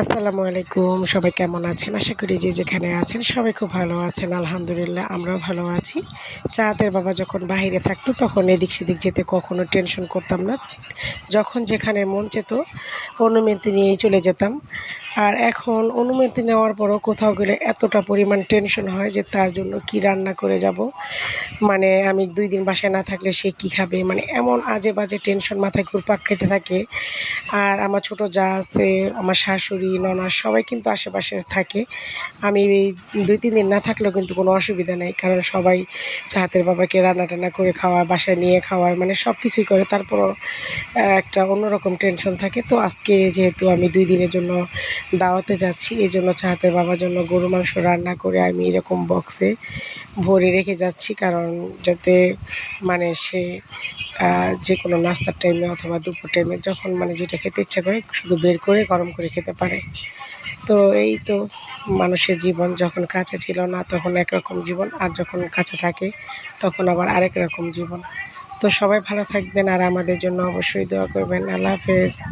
আসসালামু আলাইকুম, সবাই কেমন আছেন? আশা করি যে যেখানে আছেন সবাই খুব ভালো আছেন, আলহামদুলিল্লাহ আমরাও ভালো আছি। চাঁদের বাবা যখন বাইরে থাকতো তখন এদিক সেদিক যেতে কখনো টেনশন করতাম না। যখন যেখানে মন চেত অনুমতি নিয়েই চলে যেতাম। আর এখন অনুমতি নেওয়ার পরও কোথাও গেলে এতটা পরিমাণ টেনশন হয় যে তার জন্য কি রান্না করে যাব। মানে আমি দুই দিন বাসায় না থাকলে সে কী খাবে? মানে এমন আজে বাজে টেনশন মাথায় ঘুরপাক খেতে থাকে। আর আমার ছোট যা আছে, আমার শাশুড়ি ননাস সবাই কিন্তু আশেপাশে থাকে। আমি এই দুই, তিন দিন না থাকলেও কিন্তু কোনো অসুবিধা নেই। কারণ সবাই চাহাতের বাবাকে রান্না টান্না করে খাওয়া বাসায় নিয়ে খাওয়ায় মানে সব কিছুই করে। তারপরও একটা অন্যরকম টেনশন থাকে। তো আজকে যেহেতু আমি দুই দিনের জন্য দাওয়াতে যাচ্ছি, এই জন্য চাহাতের বাবার জন্য গরু মাংস রান্না করে আমি এরকম বক্সে ভরে রেখে যাচ্ছি। কারণ যাতে মানে সে যে কোনো নাস্তার টাইমে অথবা দুপুর টাইমে যখন মানে যেটা খেতে ইচ্ছা করে, শুধু বের করে গরম করে খেতে পারে। তো এই তো মানুষের জীবন যখন কাছে ছিল না তখন একরকম জীবন, আর যখন কাছে থাকে তখন আবার আরেক রকম জীবন। তো সবাই ভালো থাকবেন আর আমাদের জন্য অবশ্যই দোয়া করবেন। আল্লাহ হাফেজ।